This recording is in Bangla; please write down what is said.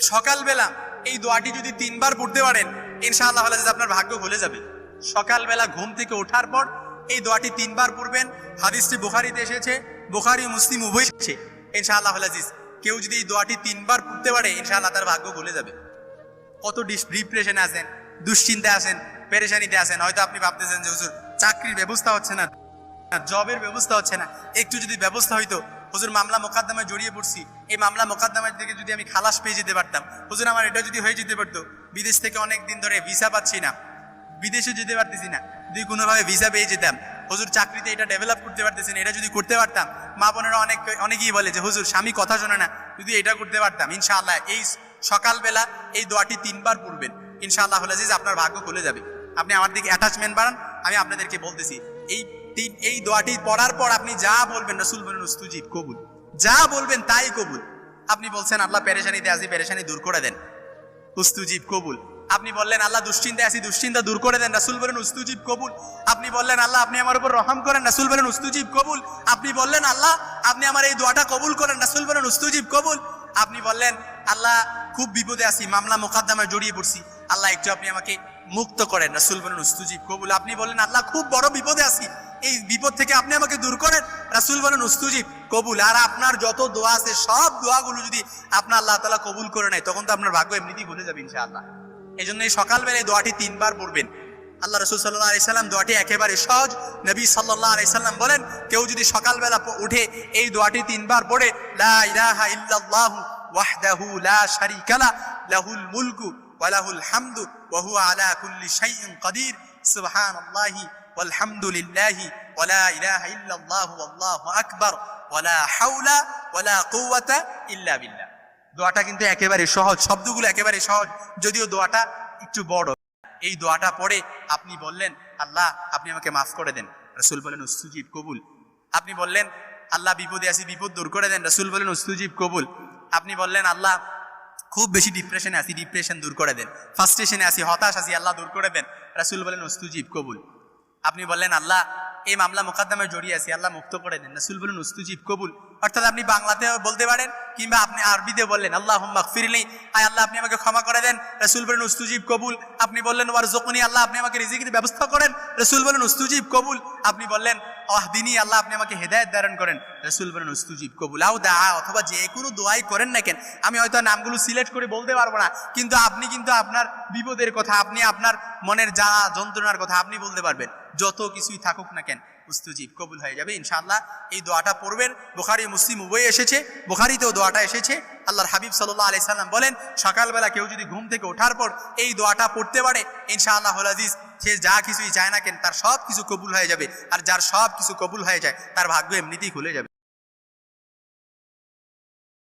সকালবেলা এই দোয়াটি যদি তিনবার পড়তে পারেন, ইনশাআল্লাহ আল্লাহ আপনার ভাগ্য খুলে যাবে। সকালবেলা ঘুম থেকে ওঠার পর এই দোয়াটি তিনবার পড়বেন। হাদিসটি বুখারিতে এসেছে, বুখারি মুসলিম উভয় এসেছে। ইনশাআল্লাহ আজিজ কেউ যদি এই দোয়াটি তিনবার পড়তে পারে, ইনশাআল্লাহ তার ভাগ্য খুলে যাবে। কত ডিপ্রেশনে আছেন, দুশ্চিন্তায় আছেন, পেরেশানিতে আছেন, হয়তো আপনি ভাবতেছেন যে হুজুর, চাকরির ব্যবস্থা হচ্ছে না, জবের ব্যবস্থা হচ্ছে না। একটু যদি ব্যবস্থা হইতো হুজুর, মামলা মোকদ্দমায় জড়িয়ে পড়ছি। এই মামলা মোকদ্দমার থেকে যদি আমি খালাস পেয়ে যেতে পারতাম। হুজুর, আমার এটা যদি হয়ে যেতে পারতো, বিদেশ থেকে অনেক দিন ধরে ভিসা পাচ্ছি না। বিদেশে যেতে পারতেছি না। যদি কোনোভাবে ভিসা পেয়ে যেতাম, হুজুর, চাকরিতে এটা ডেভেলপ করতে পারতেছি না, এটা যদি করতে পারতাম, মা বোনেরা অনেক, অনেকেই বলে যে, হুজুর, স্বামী কথা শোনে না, যদি এটা করতে পারতাম, ইনশাআল্লাহ এই সকালবেলা এই দোয়াটি তিনবার পড়বেন। ইনশাআল্লাহ হলে যে আপনার ভাগ্য খুলে যাবে। আপনি আমার দিকে অ্যাটাচমেন্ট বাড়ান, আমি আপনাদেরকে বলতেছি, এই এই দোয়াটি পড়ার পর আপনি যা বলবেন রসুল বলেন উস্তুজিব, কবুল। যা বলবেন তাই কবুল। আপনি বলছেন, আল্লাহ পেরেশানিতে আসি পেরেশানি দূর করে দেন। উস্তুজিব, কবুল। আপনি বললেন, আল্লাহ দুশ্চিন্তায় আসি দুশ্চিন্তা দূর করে দেন। রাসুল বলেন, উস্তুজিব, কবুল। আপনি বললেন, আল্লাহ আপনি আমার উপর রহম করেন। রাসুল বলেন, উস্তুজিব, কবুল। আপনি বললেন, আল্লাহ আপনি আমার এই দোয়াটা কবুল করেন। রাসুল বলেন, উস্তুজিব, কবুল। আপনি বললেন, আল্লাহ খুব বিপদে আছি, মামলা মোকদ্দমায় জড়িয়ে পড়ছি। আল্লাহ একটু আপনি আমাকে মুক্ত করেন। রাসুল বলেন, উস্তুজিব, কবুল। আপনি বললেন, আল্লাহ খুব বড় বিপদে আছি। এই বিপদ থেকে আপনি আমাকে দূর করেন। রাসুল বলেন উস্তুজিব কবুল। আর আপনার যত দোয়া আছে, সব দোয়াগুলো যদি আপনার আল্লাহ তালা কবুল করে নেয়, তখন তো আপনার ভাগ্য এমনিতেই ভুলে যাবে, ইনশাআল্লাহ। এই জন্য এই সকালবেলা এই দোয়াটি তিনবার পড়বেন। আল্লাহ রসুল সাল্লাহ আলাইসাল্লাম দোয়াটি একেবারে সহজ। নবী সাল্লাহ আলাইসাল্লাম বলেন, কেউ যদি সকালবেলা উঠে এই দোয়াটি তিনবার পড়ে লাহুল হামদু ওয়া আলা কুল্লি শাইইন কাদির। সুবহানাল্লাহি ওয়া লা ইলাহা ইল্লাল্লাহু ওয়াল্লাহু আকবার ওয়া লা হাওলা ওয়া লা কুওয়াতা ইল্লা বিল্লাহ। দোয়াটা কিন্তু একেবারে সহজ, শব্দগুলো একেবারে সহজ, যদিও দোয়াটা একটু বড়। এই দোয়াটা পড়ে আপনি বললেন, আল্লাহ, আপনি আমাকে মাফ করে দেন। রসুল বলেন, উস্তুজিব, কবুল। আপনি বললেন, আল্লাহ, বিপদে আছি বিপদ দূর করে দেন। রসুল বলেন, উস্তুজিব, কবুল। আপনি বললেন, আল্লাহ, খুব বেশি ডিপ্রেশনে আছি ডিপ্রেশন দূর করে দেন। ফার্স্টেশনে আছি হতাশ আছি আল্লাহ দূর করে দেন। রাসুল বলেন, উস্তুজিব, কবুল। আপনি বললেন, আল্লাহ, এই মামলা মোকদ্দমায় জড়িয়ে আছি, আল্লাহ মুক্ত করে দেন। রাসুল বলুন উস্তুজিব, কবুল। অর্থাৎ আপনি বাংলাতে বলতে পারেন, কিংবা আপনি আরবিতে বললেন আল্লাহ ফিরলি আয় আল্লাহ, আপনি আমাকে ক্ষমা করে রাসুল বলেন, উস্তুজিব, কবুল। আপনি বললেন ওয়ার জকুনি আল্লাহ আপনি আমাকে রিজিকের ব্যবস্থা করেন। রাসুল বলেন, উস্তুজিব, কবুল। আপনি বললেন দিনী আল্লাহ আপনি আমাকে হেদায়ত দারণ করেন। রসুল বলেন, উস্তুজিব, কবুল। আও দা, অথবা যে কোনো দোয়াই করেন না কেন, আমি হয়তো নামগুলো সিলেক্ট করে বলতে পারব না, কিন্তু আপনি কিন্তু আপনার বিপদের কথা, আপনি আপনার মনের যা যন্ত্রণার কথা আপনি বলতে পারবেন। যত কিছুই থাকুক না কেন, উস্তুজিব, কবুল হয়ে যাবে, ইনশাআল্লাহ। এই দোয়াটা পড়বেন, বোখারি, মুসলিম, উভয় এসেছে, বোখারিতেও দোয়াটা এসেছে। আল্লাহর হাবিব সাল্লাহ আলি সাল্লাম বলেন, সকালবেলা কেউ যদি ঘুম থেকে ওঠার পর এই দোয়াটা পড়তে পারে ইনশাআল্লাহ আজিজ, সে যা কিছুই চায় না কেন, তার সব কিছু কবুল হয়ে যাবে। আর যার সব কিছু কবুল হয়ে যায়, তার ভাগ্য এমনিতেই খুলে যাবে।